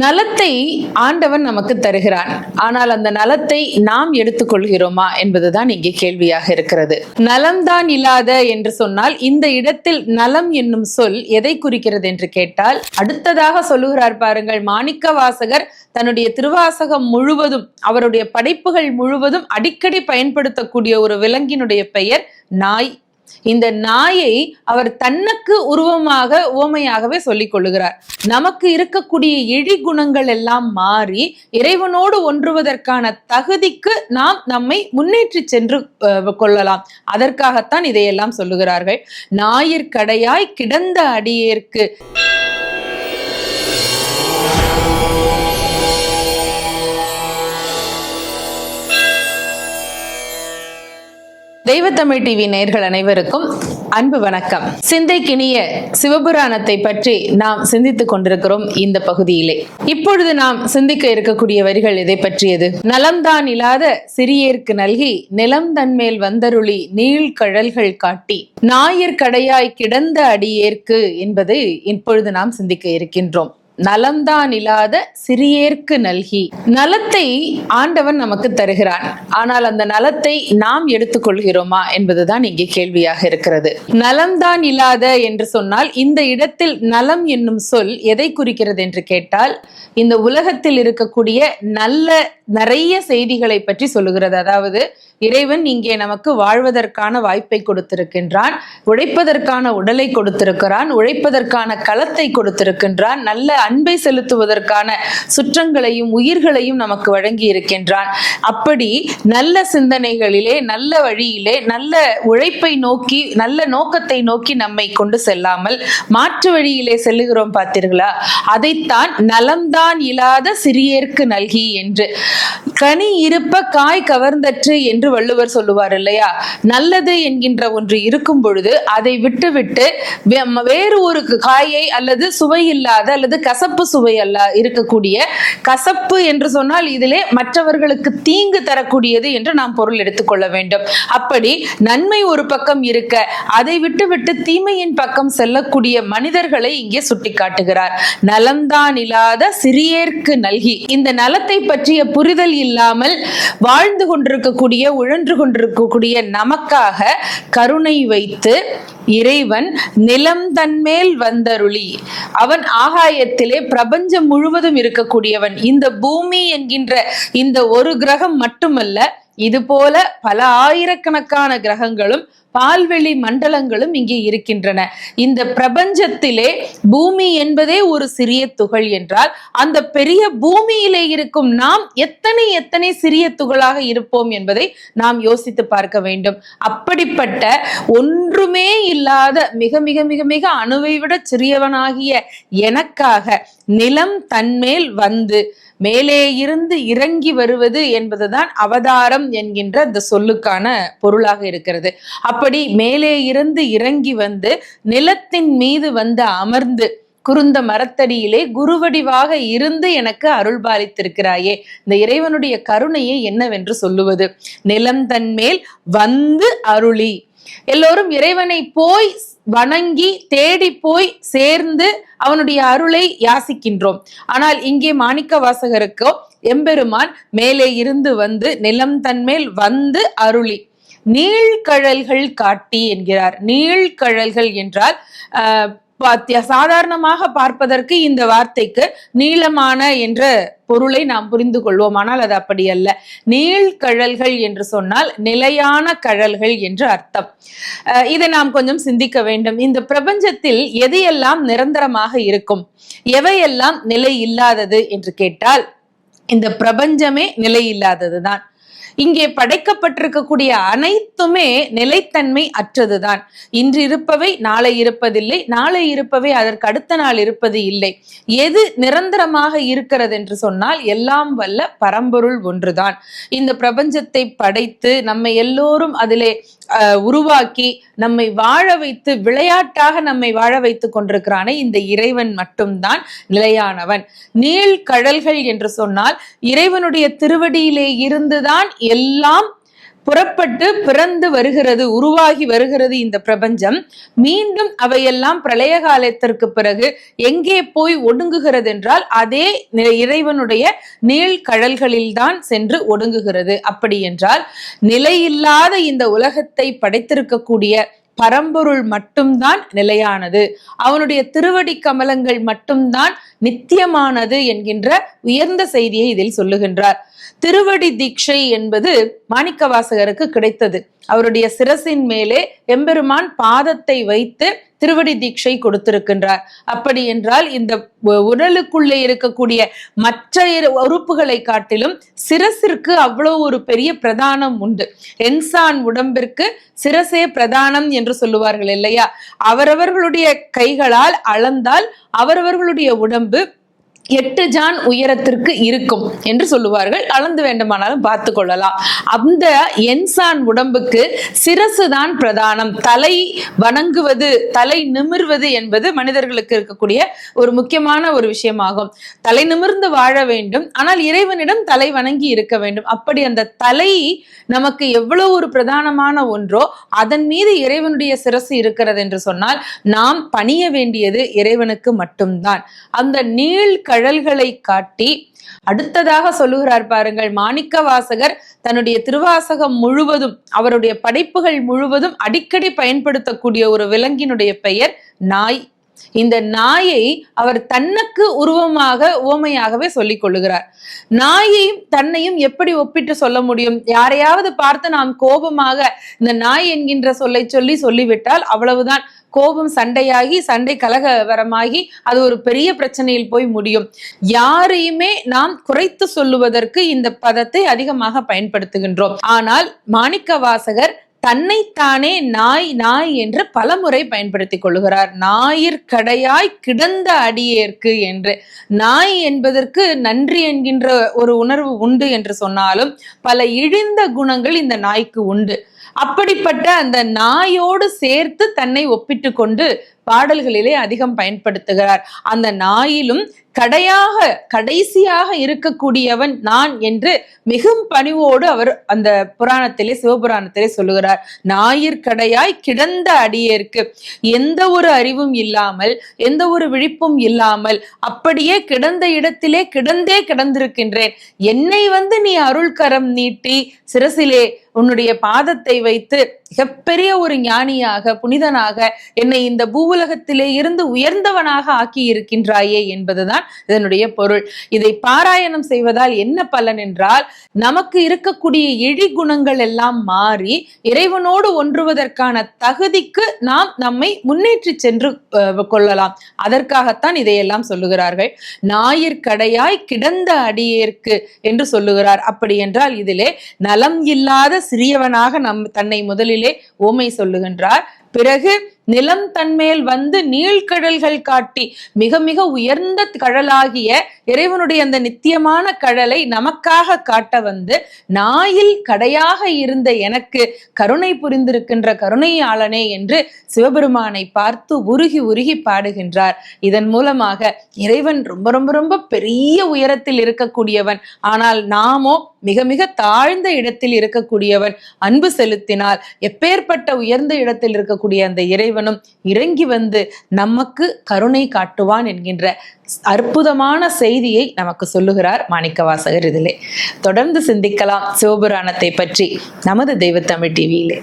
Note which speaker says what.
Speaker 1: நலத்தை ஆண்டவன் நமக்கு தருகிறான். ஆனால் அந்த நலத்தை நாம் எடுத்துக்கொள்கிறோமா என்பதுதான் இங்கே கேள்வியாக இருக்கிறது. நலம்தான் இல்லாத என்று சொன்னால் இந்த இடத்தில் நலம் என்னும் சொல் எதை குறிக்கிறது என்று கேட்டால் அடுத்ததாக சொல்லுகிறார் பாருங்கள் மாணிக்க வாசகர் தன்னுடைய திருவாசகம் முழுவதும் அவருடைய படைப்புகள் முழுவதும் அடிக்கடி பயன்படுத்தக்கூடிய ஒரு விலங்கினுடைய பெயர் நாய் இந்த நாயை அவர் தன்னுக்கு உருவமாக உவமையாகவே சொல்லிக் கொள்ளுகிறார். நமக்கு இருக்கக்கூடிய இழி குணங்கள் எல்லாம் மாறி இறைவனோடு ஒன்றுவதற்கான தகுதிக்கு நாம் நம்மை முன்னேற்றி சென்று கொள்ளலாம். அதற்காகத்தான் இதையெல்லாம் சொல்லுகிறார்கள். ஞாயிற்கடையாய் கிடந்த அடியேற்கு தெய்வத்தமிழ் டிவி நேர்கள் அனைவருக்கும் அன்பு வணக்கம். சிந்தைக்கினிய சிவபுராணத்தை பற்றி நாம் சிந்தித்துக் கொண்டிருக்கிறோம் இந்த பகுதியிலே. இப்பொழுது நாம் சிந்திக்க இருக்கக்கூடிய வரிகள் இதை பற்றியது? நலம்தான் இல்லாத சிறியேற்கு நல்கி நிலம் தன்மேல் வந்தருளி நீழ்கழல்கள் காட்டி ஞாயிற்கடையாய் கிடந்த அடியேற்கு என்பது இப்பொழுது நாம் சிந்திக்க இருக்கின்றோம். நலம்தான் இல்லாத சிறியேற்கு நல்கி. நலத்தை ஆண்டவன் நமக்கு தருகிறான். ஆனால் அந்த நலத்தை நாம் எடுத்துக்கொள்கிறோமா என்பதுதான் இங்கே கேள்வியாக இருக்கிறது. நலம்தான் இல்லாத என்று சொன்னால் இந்த இடத்தில் நலம் என்னும் சொல் எதை குறிக்கிறது என்று கேட்டால் இந்த உலகத்தில் இருக்கக்கூடிய நல்ல நிறைய செய்திகளை பற்றி சொல்லுகிறது. அதாவது இறைவன் இங்கே நமக்கு வாழ்வதற்கான வாய்ப்பை கொடுத்திருக்கின்றான் உழைப்பதற்கான உடலை கொடுத்திருக்கிறான் உழைப்பதற்கான களத்தை கொடுத்திருக்கின்றான் நல்ல அன்பை செலுத்துவதற்கான சுற்றங்களையும் உயிர்களையும் நமக்கு வழங்கி இருக்கின்றான் அப்படி நல்ல சிந்தனைகளிலே நல்ல வழியிலே நல்ல உழைப்பை நோக்கி நல்ல நோக்கத்தை நோக்கி நம்மை கொண்டு செல்லாமல் மாற்று வழியிலே செல்லுகிறோம் பார்த்தீர்களா? அதைத்தான் நலம்தான் இல்லாத சிறியேற்கு நல்கி என்று. கனி இருப்ப காய் கவர்ந்தற்று என்று வள்ளுவர் சொல்லுவார் இல்லையா? நல்லது என்கின்ற ஒன்று இருக்கும் பொழுது அதை விட்டுவிட்டு வேறு ஒரு காயை அல்லது சுவை இல்லாத அல்லது கசப்பு சுவை அல்ல இருக்கக்கூடிய கசப்பு என்று சொன்னால் இதிலே மற்றவர்களுக்கு தீங்கு தரக்கூடியது என்று நாம் பொருள் எடுத்துக்கொள்ள வேண்டும். அப்படி நன்மை ஒரு பக்கம் இருக்க அதை விட்டுவிட்டு தீமையின் பக்கம் செல்லக்கூடிய மனிதர்களை இங்கே சுட்டிக்காட்டுகிறார். நலம்தான் இல்லாத சிறியேற்கு நல்கி இந்த நலத்தை பற்றிய புரிதல் இல்லாமல் வாழ்ந்து கொண்டிருக்கக்கூடிய உழன்று கொண்டிருக்கக்கூடிய நமக்காக கருணை வைத்து இறைவன் நிலம் தன்மேல் வந்தருளி. அவன் ஆகாயத்திலே பிரபஞ்சம் முழுவதும் இருக்கக்கூடியவன். இந்த பூமி என்கின்ற இந்த ஒரு கிரகம் மட்டுமல்ல இது போல பல ஆயிரக்கணக்கான கிரகங்களும் பால்வெளி மண்டலங்களும் இங்கே இருக்கின்றன. இந்த பிரபஞ்சத்திலே பூமி என்பதே ஒரு சிறிய துகள் என்றால் அந்த பெரிய பூமியிலே இருக்கும் நாம் எத்தனை எத்தனை சிறிய துகளாக இருப்போம் என்பதை நாம் யோசித்து பார்க்க வேண்டும். அப்படிப்பட்ட ஒன்றுமே இல்லாத மிக மிக மிக மிக அணுவை விட சிறியவனாகிய எனக்காக நிலம் தன்மேல் வந்து மேலே இருந்து இறங்கி வருவது என்பதுதான் அவதாரம் என்கின்ற அந்த சொல்லுக்கான பொருளாக இருக்கிறது. அப்படி மேலே இருந்து இறங்கி வந்து நிலத்தின் மீது வந்து அமர்ந்து குறுந்த மரத்தடியிலே குருவடிவாக இருந்து எனக்கு அருள் பாலித்திருக்கிறாயே. இந்த இறைவனுடைய கருணையை என்னவென்று சொல்லுவது? நிலம் தன்மேல் வந்து அருளி. எல்லோரும் இறைவனை போய் வணங்கி தேடி போய் சேர்ந்து அவனுடைய அருளை யாசிக்கின்றோம். ஆனால் இங்கே மாணிக்க வாசகருக்கோ எம்பெருமான் மேலே இருந்து வந்து நிலம் தன்மேல் வந்து அருளி. நீழ்கழல்கள் காட்டி என்கிறார். நீழ்கழல்கள் என்றால் ஆஹ் சாதாரணமாக பார்ப்பதற்கு இந்த வார்த்தைக்கு நீளமான என்ற பொருளை நாம் புரிந்து கொள்வோம். ஆனால் அது அப்படி அல்ல. நீள்கழல்கள் என்று சொன்னால் நிலையான கழல்கள் என்று அர்த்தம். இதை நாம் கொஞ்சம் சிந்திக்க வேண்டும். இந்த பிரபஞ்சத்தில் எதையெல்லாம் நிரந்தரமாக இருக்கும்? எவையெல்லாம் நிலை இல்லாதது என்று கேட்டால் இந்த பிரபஞ்சமே நிலை இல்லாததுதான். இங்கே படைக்கப்பட்டிருக்கக்கூடிய அனைத்துமே நிலைத்தன்மை அற்றதுதான். இன்று இருப்பவை நாளை இருப்பதில்லை. நாளை இருப்பவை அதற்கு அடுத்த நாள் இருப்பது இல்லை. எது நிரந்தரமாக இருக்கிறது என்று சொன்னால் எல்லாம் வல்ல பரம்பொருள் ஒன்றுதான். இந்த பிரபஞ்சத்தை படைத்து நம்மை எல்லோரும் அதிலே அஹ், உருவாக்கி நம்மை வாழ வைத்து விளையாட்டாக நம்மை வாழ வைத்துக் கொண்டிருக்கிறானே இந்த இறைவன் மட்டும்தான் நிலையானவன். நீள் கடல்கள் என்று சொன்னால் இறைவனுடைய திருவடியிலே இருந்துதான் எல்லாம் புறப்பட்டு பிறந்து வருகிறது உருவாகி வருகிறது இந்த பிரபஞ்சம். மீண்டும் அவையெல்லாம் பிரளய காலத்திற்கு பிறகு எங்கே போய் ஒடுங்குகிறது என்றால் அதே இறைவனுடைய இறைவனுடைய நீழ்கடல்களில்தான் சென்று ஒடுங்குகிறது. அப்படி என்றால் நிலையில்லாத இந்த உலகத்தை படைத்திருக்கக்கூடிய பரம்பொருள் மட்டும்தான் நிலையானது. அவனுடைய திருவடி கமலங்கள் மட்டும்தான் நித்தியமானது என்கின்ற உயர்ந்த செய்தியை இதில் சொல்லுகின்றார். திருவடி தீட்சை என்பது மாணிக்கவாசகருக்கு கிடைத்தது. அவருடைய சிரசின் மேலே எம்பெருமான் பாதத்தை வைத்து திருவடி தீட்சை கொடுத்திருக்கின்றார். அப்படி என்றால் இந்த உடலுக்குள்ளே இருக்கக்கூடிய மற்ற இரு- உறுப்புகளை காட்டிலும் சிரசிற்கு அவ்வளவு ஒரு பெரிய பிரதானம் உண்டு. என்சான் உடம்பிற்கு சிரசே பிரதானம் என்று சொல்லுவார்கள் இல்லையா? அவரவர்களுடைய கைகளால் அளந்தால் அவரவர்களுடைய உடம்பு எட்டு ஜான் உயரத்திற்கு இருக்கும் என்று சொல்லுவார்கள். அளந்து வேண்டுமானாலும் பார்த்து கொள்ளலாம். அந்த என்சான் உடம்புக்கு சிரசு தான் பிரதானம். தலை வணங்குவது தலை நிமிர்வது என்பது மனிதர்களுக்கு இருக்கக்கூடிய ஒரு முக்கியமான ஒரு விஷயமாகும். தலை நிமிர்ந்து வாழ வேண்டும். ஆனால் இறைவனிடம் தலை வணங்கி இருக்க வேண்டும். அப்படி அந்த தலை நமக்கு எவ்வளவு ஒரு பிரதானமான ஒன்றோ அதன் மீது இறைவனுடைய சிரசு இருக்கிறது என்று சொன்னால் நாம் பணிய வேண்டியது இறைவனுக்கு மட்டும்தான். அந்த நீள் கழல்களை காட்டி அடுத்ததாக சொல்லுகிறார் பாருங்கள் மாணிக்க வாசகர் தன்னுடைய திருவாசகம் முழுவதும் அவருடைய படைப்புகள் முழுவதும் அடிக்கடி பயன்படுத்தக்கூடிய ஒரு விலங்கினுடைய பெயர் நாய் இந்த நாயை அவர் தன்னுக்கு உருவமாக உவமையாகவே சொல்லிக் கொள்ளுகிறார். நாயையும் தன்னையும் எப்படி ஒப்பிட்டு சொல்ல முடியும்? யாரையாவது பார்த்து நாம் கோபமாக இந்த நாய் என்கின்ற சொல்லை சொல்லி சொல்லிவிட்டால் அவ்வளவுதான். கோபம் சண்டையாகி சண்டை கலகவரமாகி அது ஒரு பெரிய பிரச்சனையில் போய் முடியும். யாரையுமே நாம் குறைத்து சொல்லுவதற்கு இந்த பதத்தை அதிகமாக பயன்படுத்துகின்றோம். ஆனால் மாணிக்க வாசகர் தன்னைத்தானே நாய் நாய் என்று பலமுறை பயன்படுத்திக் கொள்கிறார். ஞாயிற்கடையாய் கிடந்த அடியேற்கு என்று. நாய் என்பதற்கு நன்றி என்கின்ற ஒரு உணர்வு உண்டு என்று சொன்னாலும் பல இழிந்த குணங்கள் இந்த நாய்க்கு உண்டு. அப்படிப்பட்ட அந்த நாயோடு சேர்த்து தன்னை ஒப்பிட்டு கொண்டு பாடல்களிலே அதிகம் பயன்படுத்துகிறார். அந்த நாயிலும் கடையாக கடைசியாக இருக்கக்கூடியவன் நான் என்று மிகும் பணிவோடு அவர் அந்த புராணத்திலே சிவபுராணத்திலே சொல்லுகிறார். ஞாயிற்கடையாய் கிடந்த அடியேற்கு எந்த ஒரு அறிவும் இல்லாமல் எந்த ஒரு விழிப்பும் இல்லாமல் அப்படியே கிடந்த இடத்திலே கிடந்தே கிடந்திருக்கின்றேன். என்னை வந்து நீ அருள்கரம் நீட்டி சிரசிலே உன்னுடைய பாதத்தை வைத்து மிகப்பெரிய ஒரு ஞானியாக புனிதனாக என்னை இந்த பூவுலகத்திலே இருந்து உயர்ந்தவனாக ஆக்கி இருக்கின்றாயே என்பதுதான் இதனுடைய பொருள். இதை பாராயணம் செய்வதால் என்ன பலன் என்றால் நமக்கு இருக்கக்கூடிய இழி குணங்கள் எல்லாம் மாறி இறைவனோடு ஒன்றுவதற்கான தகுதிக்கு நாம் நம்மை முன்னேற்றி சென்று கொள்ளலாம். அதற்காகத்தான் இதையெல்லாம் சொல்லுகிறார்கள். ஞாயிற்கடையாய் கிடந்த அடியேற்கு என்று சொல்லுகிறார். அப்படி என்றால் இதிலே நலம் இல்லாத சிறியவனாக நம் தன்னை முதலிலே ஓமை சொல்லுகின்றார். பிறகு நிலம் தன்மேல் வந்து நீழ்கடல்கள் காட்டி மிக மிக உயர்ந்த கடலாகிய இறைவனுடைய அந்த நித்தியமான கடலை நமக்காக காட்ட வந்து நாயில் கடையாக இருந்த எனக்கு கருணை புரிந்திருக்கின்ற கருணையாளனே என்று சிவபெருமானை பார்த்து உருகி உருகி பாடுகின்றார். இதன் மூலமாக இறைவன் ரொம்ப ரொம்ப ரொம்ப பெரிய உயரத்தில் இருக்கக்கூடியவன். ஆனால் நாமோ மிக மிக தாழ்ந்த இடத்தில் இருக்கக்கூடியவன். அன்பு செலுத்தினால் எப்பேற்பட்ட உயர்ந்த இடத்தில் இருக்க இருக்கக்கூடிய அந்த இறைவனும் இறங்கி வந்து நமக்கு கருணை காட்டுவான் என்கின்ற அற்புதமான செய்தியை நமக்கு சொல்லுகிறார் மாணிக்கவாசகர் இதிலே. தொடர்ந்து சிந்திக்கலாம் சிவபுராணத்தை பற்றி. நமது தெய்வத்தமிழ் டிவியிலே.